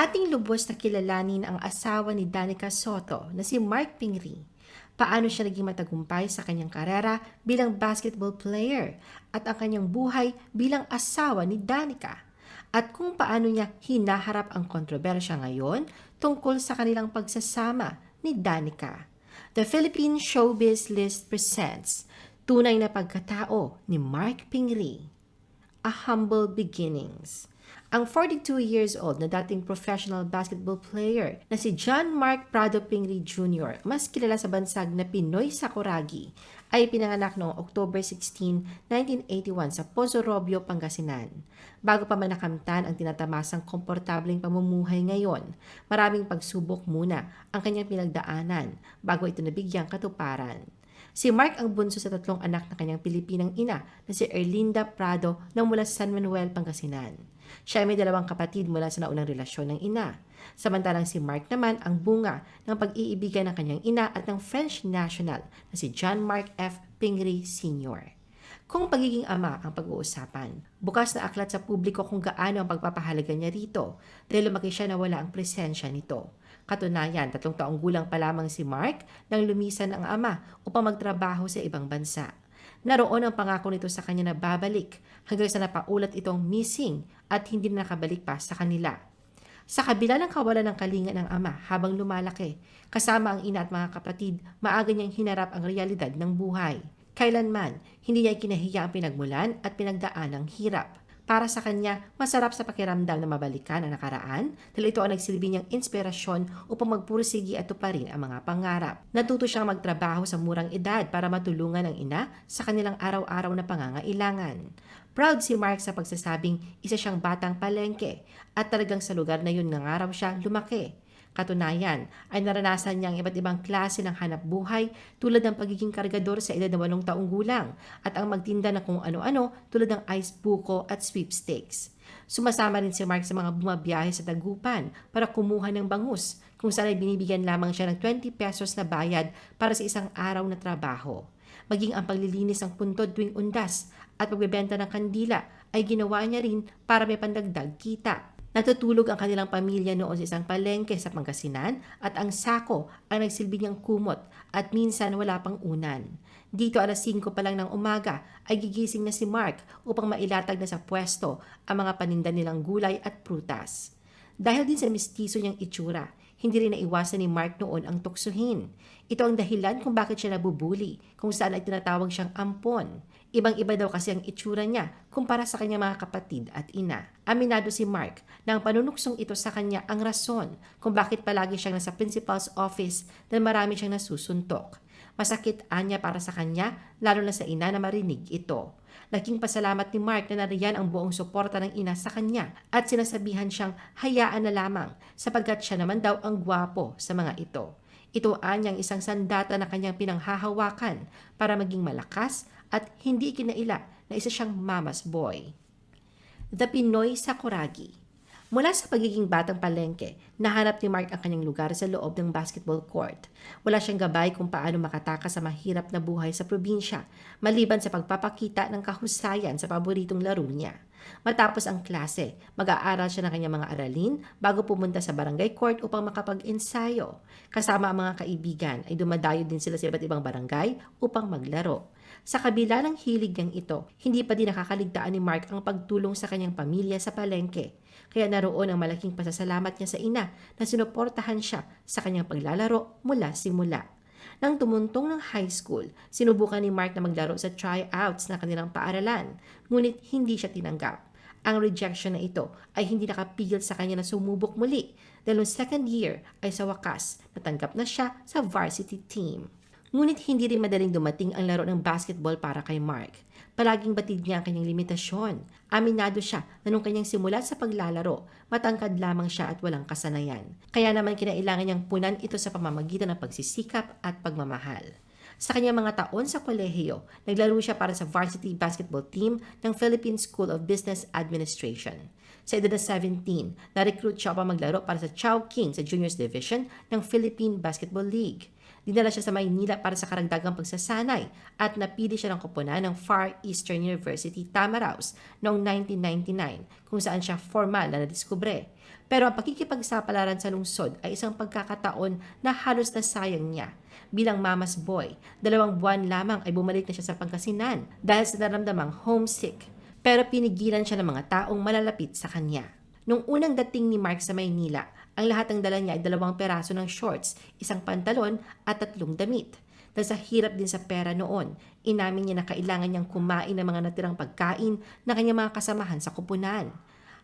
Ating lubos na kilalanin ang asawa ni Danica Soto na si Mark Pingri. Paano siya naging matagumpay sa kanyang karera bilang basketball player at ang kanyang buhay bilang asawa ni Danica. At kung paano niya hinaharap ang kontrobersya ngayon tungkol sa kanilang pagsasama ni Danica. The Philippine Showbiz List presents Tunay na Pagkatao ni Mark Pingri. A Humble Beginnings. Ang 42 years old na dating professional basketball player na si John Mark Prado Pingri Jr., mas kilala sa bansag na Pinoy Sakuragi, ay pinanganak noong October 16, 1981 sa Pozo Robio, Pangasinan. Bago pa man nakamtan ang tinatamasang komportableng pamumuhay ngayon, maraming pagsubok muna ang kanyang pinagdaanan bago ito nabigyang katuparan. Si Mark ang bunso sa tatlong anak ng kanyang Pilipinang ina na si Erlinda Prado na mula sa San Manuel, Pangasinan. Siya ay may dalawang kapatid mula sa naunang relasyon ng ina. Samantalang si Mark naman ang bunga ng pag-iibigan ng kanyang ina at ng French national na si John Mark F. Pingri Sr. Kung pagiging ama ang pag-uusapan, bukas na aklat sa publiko kung gaano ang pagpapahalaga niya rito dahil lumaki siya na wala ang presensya nito. Katunayan, tatlong taong gulang pa lamang si Mark nang lumisan ang ama upang magtrabaho sa ibang bansa. Naroon ang pangako nito sa kanya na babalik hanggang sa napaulat itong missing at hindi na nakabalik pa sa kanila. Sa kabila ng kawalan ng kalinga ng ama habang lumalaki, kasama ang ina at mga kapatid, maaga niyang hinarap ang realidad ng buhay. Kailanman, hindi niya kinahiya ang pinagmulan at pinagdaan ng hirap. Para sa kanya, masarap sa pakiramdam na mabalikan ang nakaraan dahil ito ang nagsilbi niyang inspirasyon upang magpursigi at tuparin ang mga pangarap. Natuto siyang magtrabaho sa murang edad para matulungan ang ina sa kanilang araw-araw na pangangailangan. Proud si Mark sa pagsasabing isa siyang batang palengke at talagang sa lugar na yun nangaraw siya lumaki. Katunayan ay naranasan niya ang iba't ibang klase ng hanap buhay tulad ng pagiging kargador sa edad na walong taong gulang at ang magtinda ng kung ano-ano tulad ng ice buko at sweepstakes. Sumasama rin si Mark sa mga bumabiyahe sa Tagupan para kumuha ng bangus kung saan ay binibigyan lamang siya ng 20 pesos na bayad para sa isang araw na trabaho. Maging ang paglilinis ng puntod tuwing undas at pagbebenta ng kandila ay ginawa niya rin para may pandagdag kita. Natutulog ang kanilang pamilya noon sa isang palengke sa Pangasinan at ang sako ang nagsilbi niyang kumot at minsan wala pang unan. Dito alas 5 pa lang ng umaga ay gigising na si Mark upang mailatag na sa pwesto ang mga paninda nilang gulay at prutas. Dahil din sa mistiso niyang itsura, hindi rin naiwasan ni Mark noon ang tuksuhin. Ito ang dahilan kung bakit siya nabubuli, kung saan ay tinatawag siyang ampon. Ibang-iba daw kasi ang itsura niya kumpara sa kanyang mga kapatid at ina. Aminado si Mark na ang panunuksong ito sa kanya ang rason kung bakit palagi siyang nasa principal's office dahil marami siyang nasusuntok. Masakit anya para sa kanya, lalo na sa ina na marinig ito. Naging pasalamat ni Mark na nariyan ang buong suporta ng ina sa kanya at sinasabihan siyang hayaan na lamang sapagkat siya naman daw ang gwapo sa mga ito. Ito anyang isang sandata na kanyang pinanghahawakan para maging malakas at hindi kinaila na isa siyang mama's boy. The Pinoy Sakuragi Mula sa pagiging batang palengke, nahanap ni Mark ang kanyang lugar sa loob ng basketball court. Wala siyang gabay kung paano makatakas sa mahirap na buhay sa probinsya, maliban sa pagpapakita ng kahusayan sa paboritong laro niya. Matapos ang klase, mag-aaral siya ng kanyang mga aralin bago pumunta sa barangay court upang makapag-ensayo. Kasama ang mga kaibigan ay dumadayo din sila sa iba't ibang barangay upang maglaro. Sa kabila ng hilig niyang ito, hindi pa din nakakaligtaan ni Mark ang pagtulong sa kanyang pamilya sa palengke. Kaya naroon ang malaking pasasalamat niya sa ina na sinuportahan siya sa kanyang paglalaro mula simula. Nang tumuntong ng high school, sinubukan ni Mark na maglaro sa tryouts na kanilang paaralan, ngunit hindi siya tinanggap. Ang rejection na ito ay hindi nakapigil sa kanya na sumubok muli dahil noong second year ay sa wakas natanggap na siya sa varsity team. Ngunit hindi rin madaling dumating ang laro ng basketball para kay Mark. Palaging batid niya ang kanyang limitasyon. Aminado siya na nung kanyang simula sa paglalaro, matangkad lamang siya at walang kasanayan. Kaya naman kinailangan niyang punan ito sa pamamagitan ng pagsisikap at pagmamahal. Sa kanyang mga taon sa kolehiyo, naglaro siya para sa varsity basketball team ng Philippine School of Business Administration. Sa edad na 17, na-recruit siya pa maglaro para sa Chowking sa Juniors Division ng Philippine Basketball League. Dinala siya sa Maynila para sa karagdagang pagsasanay at napili siya ng koponan ng Far Eastern University Tamaraos noong 1999 kung saan siya formal na nadiskubre. Pero ang pakikipagsapalaran sa lungsod ay isang pagkakataon na halos nasayang niya. Bilang mama's boy, dalawang buwan lamang ay bumalik na siya sa Pangasinan dahil sa naramdamang homesick. Pero pinigilan siya ng mga taong malalapit sa kanya. Nung unang dating ni Mark sa Maynila, ang lahat ng dala niya ay dalawang peraso ng shorts, isang pantalon at tatlong damit. Dahil sa hirap din sa pera noon, inamin niya na kailangan niyang kumain ng mga natirang pagkain na kanyang mga kasamahan sa kupunan.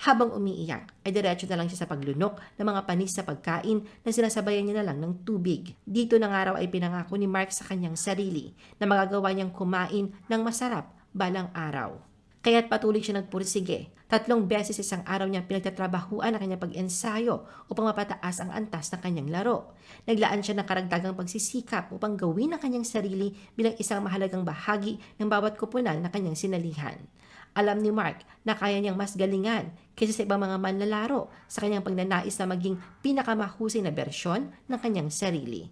Habang umiiyak, ay diretso na lang siya sa paglunok ng mga panis sa pagkain na sinasabayan niya na lang ng tubig. Dito na nga raw ay pinangako ni Mark sa kanyang sarili na magagawa niyang kumain ng masarap balang araw. Kaya't patuloy siya nagpursige. Tatlong beses isang araw niya pinagtatrabahuan ang kanyang pag-ensayo upang mapataas ang antas ng kanyang laro. Naglaan siya ng karagdagang pagsisikap upang gawin ang kanyang sarili bilang isang mahalagang bahagi ng bawat kupunan na kanyang sinalihan. Alam ni Mark na kaya niyang mas galingan kaysa sa ibang mga manlalaro sa kanyang pagnanais na maging pinakamahusay na bersyon ng kanyang sarili.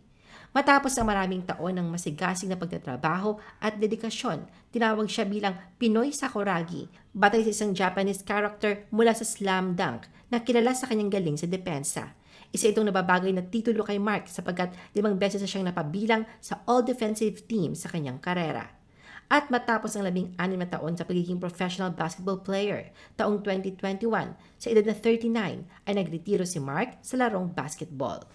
Matapos ang maraming taon ng masigasig na pagtatrabaho at dedikasyon, tinawag siya bilang Pinoy Sakuragi, batay sa isang Japanese character mula sa Slam Dunk na kilala sa kanyang galing sa depensa. Isa itong nababagay na titulo kay Mark sapagkat limang beses na siyang napabilang sa all-defensive team sa kanyang karera. At matapos ang labing anim na taon sa pagiging professional basketball player, taong 2021, sa edad na 39, ay nagretiro si Mark sa larong basketball.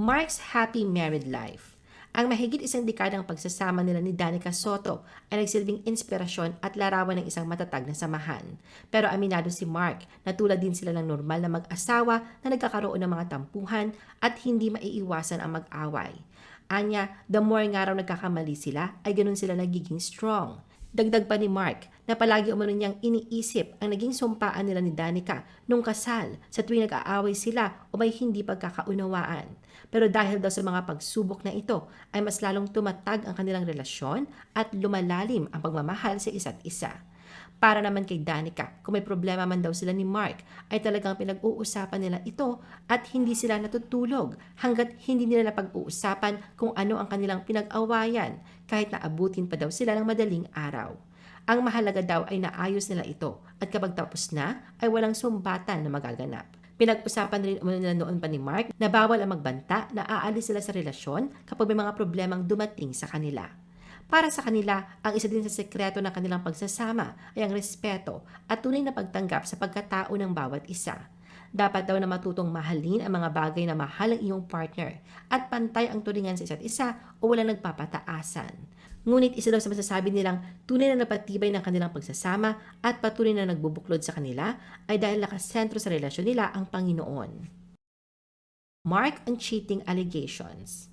Mark's Happy Married Life ang mahigit isang dekadang pagsasama nila ni Danica Soto ay nagsilbing inspirasyon at larawan ng isang matatag na samahan. Pero aminado si Mark na tulad din sila ng normal na mag-asawa na nagkakaroon ng mga tampuhan at hindi maiiwasan ang mag-away. Anya, the more nga raw nagkakamali sila, ay ganun sila nagiging strong. Dagdag pa ni Mark na palagi umano niyang iniisip ang naging sumpaan nila ni Danica nung kasal sa tuwing nag-aaway sila o may hindi pagkakaunawaan. Pero dahil daw sa mga pagsubok na ito ay mas lalong tumatag ang kanilang relasyon at lumalalim ang pagmamahal sa isa't isa. Para naman kay Danica, kung may problema man daw sila ni Mark, ay talagang pinag-uusapan nila ito at hindi sila natutulog hanggat hindi nila napag-uusapan kung ano ang kanilang pinag-awayan kahit na abutin pa daw sila ng madaling araw. Ang mahalaga daw ay naayos nila ito at kapag tapos na ay walang sumbatan na magaganap. Pinag-usapan rin umano nila noon pa ni Mark na bawal ang magbanta na aalis sila sa relasyon kapag may mga problemang dumating sa kanila. Para sa kanila, ang isa din sa sekreto ng kanilang pagsasama ay ang respeto at tunay na pagtanggap sa pagkatao ng bawat isa. Dapat daw na matutong mahalin ang mga bagay na mahal ng iyong partner at pantay ang turingan sa isa't isa o walang nagpapataasan. Ngunit isa daw sa masasabi nilang tunay na napatibay ng kanilang pagsasama at patuloy na nagbubuklod sa kanila ay dahil nakasentro sa relasyon nila ang Panginoon. Mark and cheating allegations.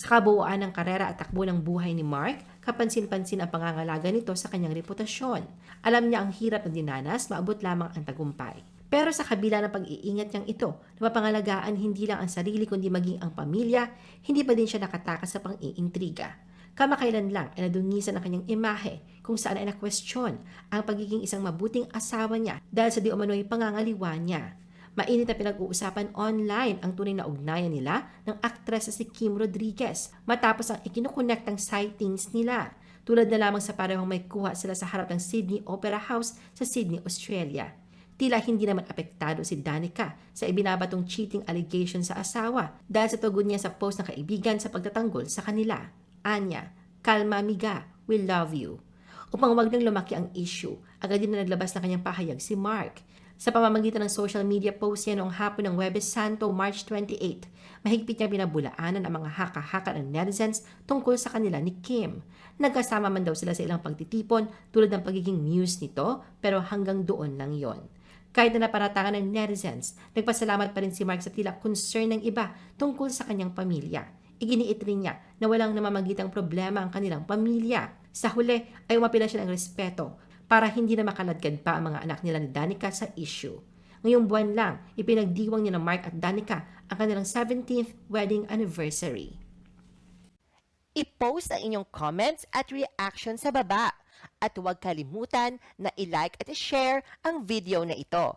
Sa kabuuan ng karera at takbo ng buhay ni Mark, kapansin-pansin ang pangangalaga nito sa kanyang reputasyon. Alam niya ang hirap na dinanas, maabot lamang ang tagumpay. Pero sa kabila ng pag-iingat niyang ito, napapangalagaan hindi lang ang sarili kundi maging ang pamilya, hindi pa din siya nakatakas sa pang-iintriga. Kamakailan lang ay nadungisan ang kanyang imahe kung saan ay na-question ang pagiging isang mabuting asawa niya dahil sa di umano'y pangangaliwa niya. Mainit na pinag-uusapan online ang tunay na ugnayan nila ng aktres na si Kim Rodriguez matapos ang ikinukonektang sightings nila. Tulad na lamang sa parehong may kuha sila sa harap ng Sydney Opera House sa Sydney, Australia. Tila hindi naman apektado si Danica sa ibinabatong cheating allegation sa asawa dahil sa tugon niya sa post ng kaibigan sa pagtatanggol sa kanila. Anya, kalma amiga, we love you. Upang wag nang lumaki ang issue, agad din na naglabas ng kanyang pahayag si Mark. Sa pamamagitan ng social media post niya noong hapon ng Webes Santo, March 28, mahigpit niya binabulaanan ang mga haka-haka ng netizens tungkol sa kanila ni Kim. Nagkasama man daw sila sa ilang pagtitipon tulad ng pagiging muse nito, pero hanggang doon lang yon. Kahit na naparatangan ng netizens, nagpasalamat pa rin si Mark sa tila concern ng iba tungkol sa kanyang pamilya. Iginiit rin niya na walang namamagitang problema ang kanilang pamilya. Sa huli ay umapila siya ng respeto para hindi na makaladkad pa ang mga anak nila ni Danica sa issue. Ngayong buwan lang, ipinagdiwang niya ng Mark at Danica ang kanilang 17th wedding anniversary. I-post ang inyong comments at reaction sa baba. At huwag kalimutan na i-like at i-share ang video na ito.